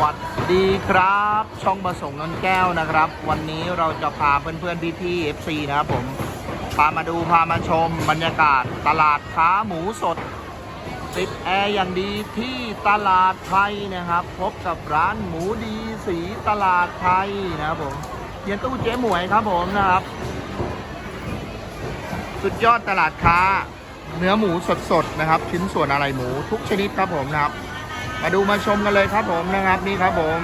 วัสดีครับ ช่องประสงค์นนแก้วนะครับ วันนี้เราจะพาเพื่อนๆพี่ๆ FC นะครับผมพามาดูพามาชมบรรยากาศตลาดค้าหมูสด ติดแอร์อย่างดีที่ตลาดไทยนะครับ พบกับร้านหมูดีสีตลาดไทยนะครับผมเฮียตู้เจ๊หมวยครับผมนะครับ สุดยอดตลาดค้า เนื้อหมูสดๆนะครับ ชิ้นส่วนอะไรหมูทุกชนิดครับผมนะครับ มาดูมาชมกันเลยครับผมนะครับนี่ครับผม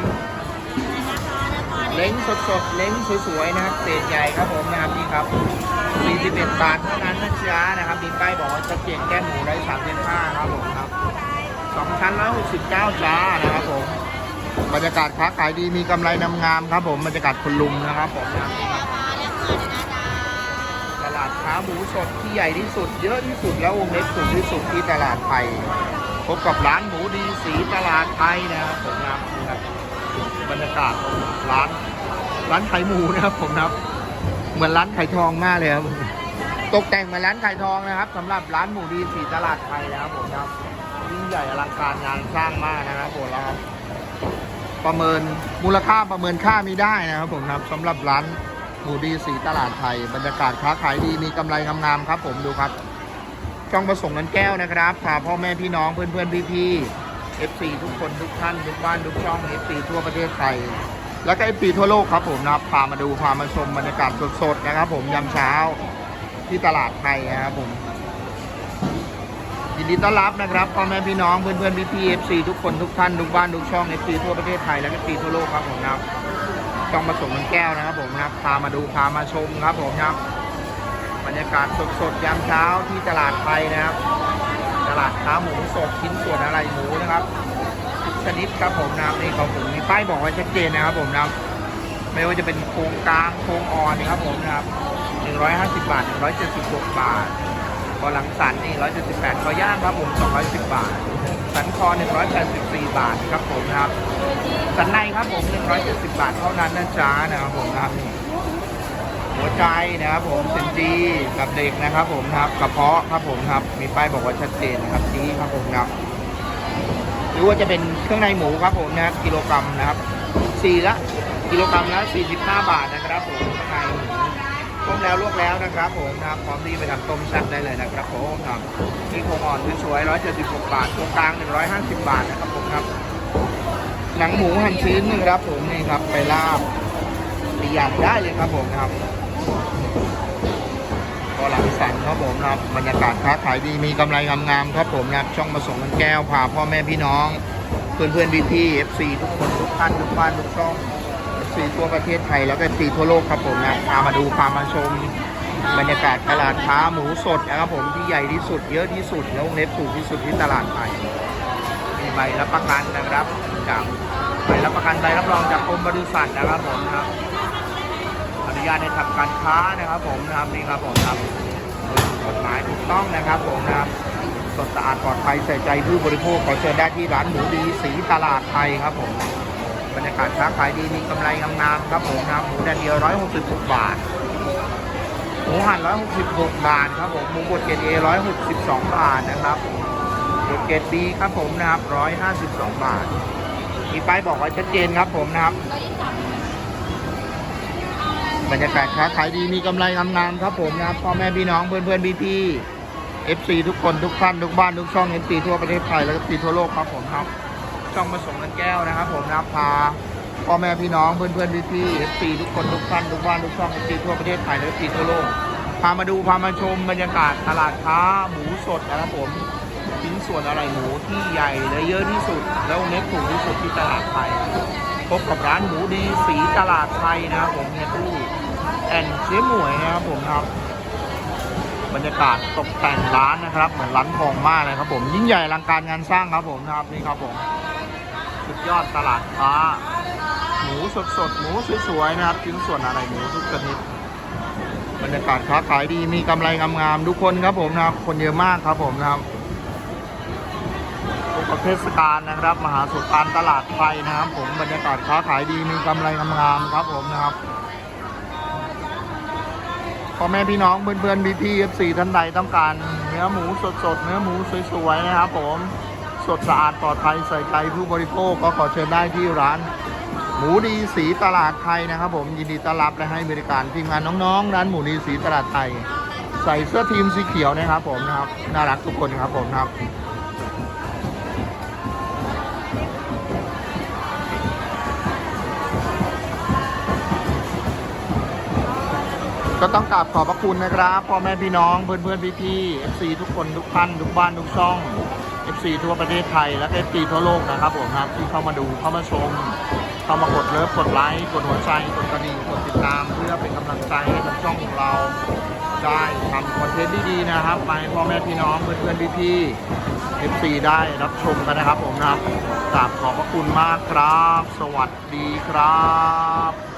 เล้งสดๆเล้งสวยๆนะครับเศษใหญ่ครับผมนะครับนี่ครับ41บาทเท่านั้นนะจ๊ะนะครับมีป้ายบอกว่าจะเกียงแก้มหมูไร้สามเดือนห้าครับผมครับสองชั้นร้อยหกสิบเก้าจ้านะครับผมบรรยากาศค้าขายดีมีกำไรงามๆครับผมบรรยากาศคนลุมนะครับผมนะครับนี่ครับตลาดค้าหมูสดที่ใหญ่ที่สุด เยอะที่สุดแล้ววงเล็บสูงที่สุดที่ตลาดไทย พบกับร้านหมูดีสีตลาดไทยนะครับผมนะครับนี่ครับบรรยากาศร้านร้านไขายหมูนะครับผมนะครับ เหมือนร้านไขายทองมากเลยครับตกแต่งเหมือนร้านไขายทองนะครับสำหรับร้านหมูดีสีตลาดไทยนะครับผมครับยิ่งใหญ่อลังการงานสร้างมากนะครับผมแล้วครับประเมินมูลค่าประเมินค่าไม่ได้นะครับผมครับสำหรับร้านหมูดีสีตลาดไทย บรรยากาศค้าขายดีมีกำไรงามๆครับผมดูครับ ช่องประสงค์นันแก้วนะครับพาพ่อแม่พี่น้องเพื่อนเพื่อนพี่พี่ๆ FC ทุกคนทุกท่านทุกบ้านทุกช่อง FC ทั่วประเทศไทย แล้วก็ FC ทั่วโลกครับผมนะครับพามาดูพามาชมบรรยากาศสดๆนะครับ ผมยามเช้าที่ตลาดไทยนะครับผมยินดีต้อนรับนะครับพ่อแม่พี่น้องเพื่อนเพื่อนพี่พี่ๆ FC ทุกคนทุกท่านทุกบ้านทุกช่อง FC ทั่วประเทศไทยและก็ FC ทั่วโลกครับผมนะครับช่องประสงค์นันแก้วนะครับผมนะครับพามาดูพามาชมครับผมนะครั บรรยากาศสดๆยามเช้าที่ตลาดไทยนะครับ ตลาดค้าหมูสดชิ้นส่วนอะไรหมูนะครับทุกชนิดครับผมนะครับนี่ของผมมีป้ายบอกไว้ชัดเจนนะครับผมนะครับไม่ว่าจะเป็นโครงกลางโครงอ่อนนะครับผมนะครับ150 บาท 176 บาทคอหลังสันนี่ 178คอย่างครับผม210 บาท สันคอ 184 บาทครับผมนะครับ สันในครับผม 170 บาทเท่านั้นนะจ๊ะนะครับผมนะครับ หัวใจนะครับผมเซนจีกับเด็กนะครับผมครับกระเพาะครับผมครับมีป้ายบอกว่าชัดเจนนะครับชี้ครับผมครับหรือว่าจะเป็นเครื่องในหมูครับผมนะครับกิโลกรัมนะครับสี่ละกิโลกรัมละ45 บาทนะครับผมข้างในหมูต้มแล้วลวกแล้วนะครับผมนะครับพร้อมที่ไปทำต้มแซ่บได้เลยนะครับผมครับนี่โครงอ่อนสวยๆ176 บาทโครงกลาง 150 บาทนะครับผมครับ หนังหมูหั่นชิ้นหนึงครับผมนี่ครับไปลาบตีอย่างได้เลยครับผมครับ ก็หลังสันครับผมนะครับบรรยากาศค้าขายดีมีกำไรงามๆครับผมนะครับช่องประสงค์มันแก้วพาพ่อแม่พี่น้อง เพื่อนเพื่อนพี่พี่ๆ FC ทุกคนทุกท่านทุกบ้านทุกช่อง FC ทั่วประเทศไทยแล้วก็ FC ทั่วโลกครับผมนะพามาดูพามาชม บรรยากาศตลาดค้าหมูสดนะครับผมที่ใหญ่ที่สุดเยอะที่สุดแล้ววงเล็บถูกที่สุดที่ตลาดไทยมีใบรับประกันนะครับจากใบรับประกันใบรับรองจากกรมบริษัทนะครับผมนะครับ ญาตให้ทำการค้านะครับ ผมนะครับนี่ครับผมครับกฎหมายถูกต้องนะครับผมนะครับสดสะอาดปลอดภัยใส่ใจผู้บริโภคขอเชิญได้ที่ร้านหมูดีสีตลาดไทยครับผมบรรยากาศค้าขายดีมีกำไรงามๆครับผมนะครับหมูแดดเดียว166 บาทหมูหั่น166 บาทครับผมหมูบดเกรดเอ162 บาทนะครับบดเกรดบีครับผมนะครับ152 บาทมีป้ายบอกไว้ชัดเจนครับผมนะครับ บรรยากาศค้าขายดีมีกำไรงามๆครับผมนะครับพ่อแม่พี่น้องเพื่อนเพื่อนพี่พี่เอฟซีทุกคนทุกท่านทุกบ้านทุกช่องเอฟซีทั่วประเทศไทยแล้วก็ซีทั่วโลกครับผมครับ ช่องผสมกันแก้วนะครับ ผมนะครับพาพ่อแม่พี่น้องเพื่อนเพื่อนพี่พี่เอฟซีทุกคนทุกท่านทุกบ้านทุกช่องเอฟซีทั่วประเทศไทยและซีทั่วโลกพามาดูพามาชมบรรยากาศตลาดค้าหมูสดนะครับผมชิ้นส่วนอะไรหมูที่ใหญ่และเยอะที่สุด แล้วเน็ตถูกที่สุดที่ตลาดไทย พบกับร้านหมูดีสีตลาดไทยนะครับผมเฮียตู้แอนเจ๊หมวยนะครับผมครับบรรยากาศตกแต่งร้านนะครับ เหมือนร้านทองมากเลยครับผมยิ่งใหญ่อลังการงานสร้างครับผมนะครับนี่ครับผมสุดยอดตลาดค้าหมูสดสดๆหมูสวยๆนะครับชิ้นส่วนอะไรหมูทุกชนิดบรรยากาศค้าขายดีมีกำไรงามๆทุกคนครับผมนะครับคนเยอะมากครับผมนะครับ กับเทศกาลนะครับ มหาสุการตลาดไทยนะครับ ผมบรรยากาศค้าขายดีมีกำไรงามๆครับผมนะครับพ่อแม่พี่น้องเพื่อนๆพี่พี่เอฟซีท่านใดต้องการ เนื้อหมูสดๆ เนื้อหมูสวยๆนะครับผมสดสะอาดปลอดภัยใส่ใจผู้บริโภคก็ขอเชิญได้ที่ร้าน หมูดีสีตลาดไทยนะครับ ผมยินดีต้อนรับและให้บริการทีมงานน้องๆร้านหมูดีสีตลาดไทย ใส่เสื้อทีมสีเขียวนะครับ ผมนะครับน่ารักทุกคนครับผมนะครับ ก็ต้องกราบขอบพระคุณนะครับพ่อแม่พี่น้องเพื่อนเพื่อนพี่พี่ๆ FC ทุกคนทุกท่านทุกบ้านทุกช่อง FC ทั่วประเทศไทยและ FC ทั่วโลกนะครับผมครับที่เข้ามาดูเข้ามาชม เข้ามากดเลิฟกดไลค์กดหัวใจกดกระดิ่งกดติดตาม เพื่อเป็นกำลังใจให้กับช่องของเรา ได้ทำคอนเทนต์ดีๆนะครับไปพ่อแม่พี่น้องเพื่อนเพื่อนพี่พี่ๆ FC ได้รับชมกันนะครับผมนะกราบขอบพระคุณมากครับ สวัสดีครับ